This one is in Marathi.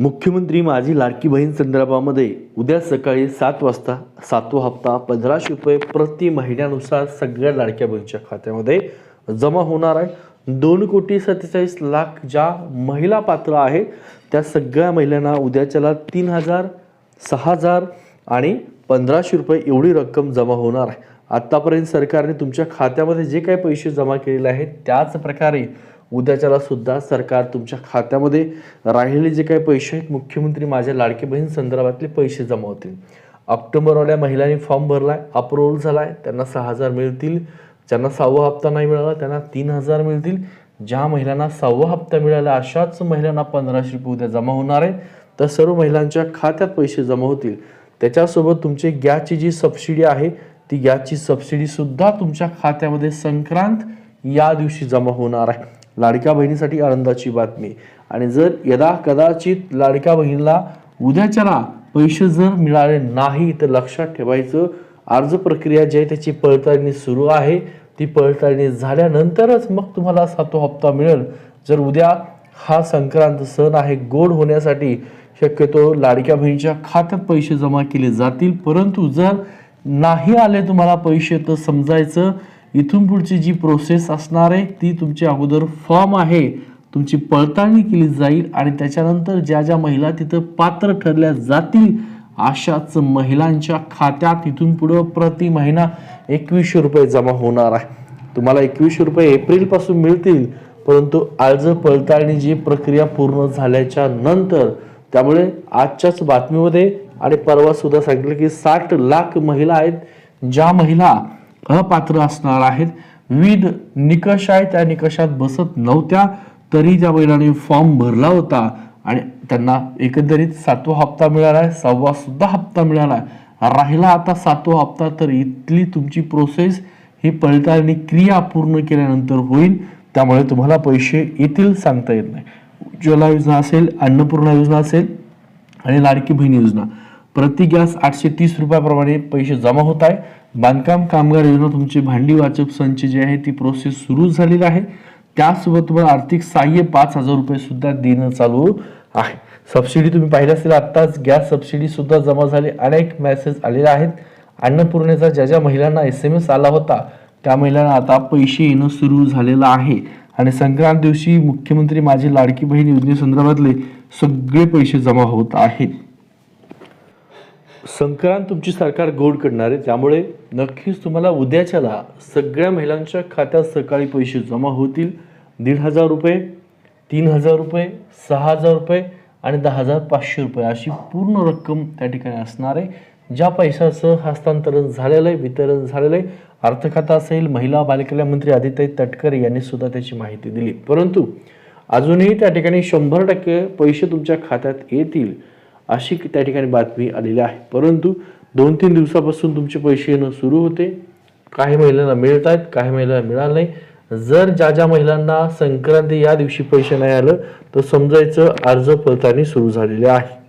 मुख्यमंत्री माझी लाडकी बहीण संदर्भामध्ये उद्या सकाळी सात वाजता सातवा हप्ता पंधराशे रुपये प्रति महिन्यानुसार सगळ्या लाडक्या बहिणीच्या खात्यामध्ये जमा होणार आहे. दोन कोटी सत्तेचाळीस लाख ज्या महिला पात्र आहेत त्या सगळ्या महिलांना उद्याच्याला तीन हजार सहा हजार आणि पंधराशे रुपये एवढी रक्कम जमा होणार आहे. आत्तापर्यंत सरकारने तुमच्या खात्यामध्ये जे काही पैसे जमा केलेले आहेत त्याच प्रकारे उद्याच्याला सुद्धा सरकार तुमच्या खात्यामध्ये राहिलेले जे काही पैसे आहेत मुख्यमंत्री माझ्या लाडके बहीण संदर्भातले पैसे जमा होतील. ऑक्टोबरवाल्या महिलांनी फॉर्म भरलाय अप्रुव्हल आहे त्यांना सहा हजार मिळतील. ज्यांना सहावा हप्ता नाही मिळाला त्यांना तीन हजार मिळतील. ज्या महिलांना सहावा हप्ता मिळाला अशाच महिलांना पंधराशे रुपये उद्या जमा होणार आहे. तर सर्व महिलांच्या खात्यात पैसे जमा होतील. त्याच्यासोबत तुमची गॅसची जी सबसिडी आहे ती गॅसची सबसिडीसुद्धा तुमच्या खात्यामध्ये संक्रांत या दिवशी जमा होणार आहे. लाडक्या बहिणीसाठी आनंदाची बातमी. आणि जर यदा कदाचित लाडक्या बहिणीला उद्याच्याला पैसे जर मिळाले नाही तर लक्षात ठेवायचं अर्ज प्रक्रिया जी आहे त्याची पडताळणी सुरू आहे. ती पडताळणी झाल्यानंतरच मग तुम्हाला सातो हप्ता मिळेल. जर उद्या हा संक्रांत सण आहे गोड होण्यासाठी शक्यतो लाडक्या बहिणीच्या खात्यात पैसे जमा केले जातील. परंतु जर नाही आले तुम्हाला पैसे तर समजायचं इथून पुढची जी प्रोसेस असणार आहे ती तुमची अगोदर फॉर्म आहे. तुमची पडताळणी केली जाईल आणि त्याच्यानंतर ज्या ज्या महिला तिथं पात्र ठरल्या जातील अशाच महिलांच्या खात्यात इथून पुढं प्रति महिना एकवीसशे रुपये जमा होणार आहे. तुम्हाला एकवीसशे रुपये एप्रिलपासून मिळतील परंतु अर्ज पडताळणी जी प्रक्रिया पूर्ण झाल्याच्यानंतर त्यामुळे आजच्याच बातमीमध्ये आणि परवा सुद्धा सांगितलं की साठ लाख महिला आहेत ज्या महिला अपात्र असणार आहेत. विविध निकष आहेत त्या निकषात बसत नव्हत्या तरी त्या महिलांनी फॉर्म भरला होता. आणि त्यांना एकंदरीत सातवा हप्ता मिळाला आहे सहावा सुद्धा हप्ता मिळाला आहे. राहिला आता सातवा हप्ता तर इथली तुमची प्रोसेस ही पडताळणी क्रिया पूर्ण केल्यानंतर होईल. त्यामुळे तुम्हाला पैसे येतील सांगता येत नाही. उज्ज्वला योजना असेल अन्नपूर्णा योजना असेल आणि लाडकी बहीण योजना. प्रति गॅस आठशे तीस रुपयाप्रमाणे पैसे जमा होत आहे. बांधकाम कामगार योजना तुमची भांडी वाचक संच जी आहे ती प्रोसेस सुरू झालेली आहे. त्यासोबत तुम्हाला आर्थिक सहाय्य पाच हजार रुपये सुद्धा देणं चालू आहे. सबसिडी तुम्ही पाहिलं असेल आत्ताच गॅस सबसिडी सुद्धा जमा झाली. अनेक मेसेज आलेले आहेत. अन्नपूर्णेचा ज्या ज्या महिलांना एस एम एस आला होता त्या महिलांना आता पैसे येणं सुरू झालेलं आहे. आणि संक्रांत दिवशी मुख्यमंत्री माझी लाडकी बहीण योजनेसंदर्भातले सगळे पैसे जमा होत आहेत. संक्रांत तुमची सरकार गोड करणार आहे त्यामुळे नक्कीच तुम्हाला उद्याच्याला सगळ्या महिलांच्या खात्यात सकाळी पैसे जमा होतील. दीड हजार रुपये तीन हजार रुपये सहा हजार रुपये आणि दहा हजार पाचशे रुपये अशी पूर्ण रक्कम त्या ठिकाणी असणार आहे. ज्या पैशाचं हस्तांतरण झालेलं आहे वितरण झालेलं आहे अर्थखाता असेल महिला बालकल्याण मंत्री आदित्य तटकरे यांनी सुद्धा त्याची माहिती दिली. परंतु अजूनही त्या ठिकाणी शंभर टक्के पैसे तुमच्या खात्यात येतील अशी त्या ठिकाणी बातमी आलेली आहे. परंतु दोन तीन दिवसापासून तुमचे पैसे येणं सुरू होते. काही महिलांना मिळत आहेत काही महिलांना मिळालं नाही. जर ज्या ज्या महिलांना संक्रांती या दिवशी पैसे नाही आलं तर समजायचं अर्ज पडताळणी सुरू झालेले आहे.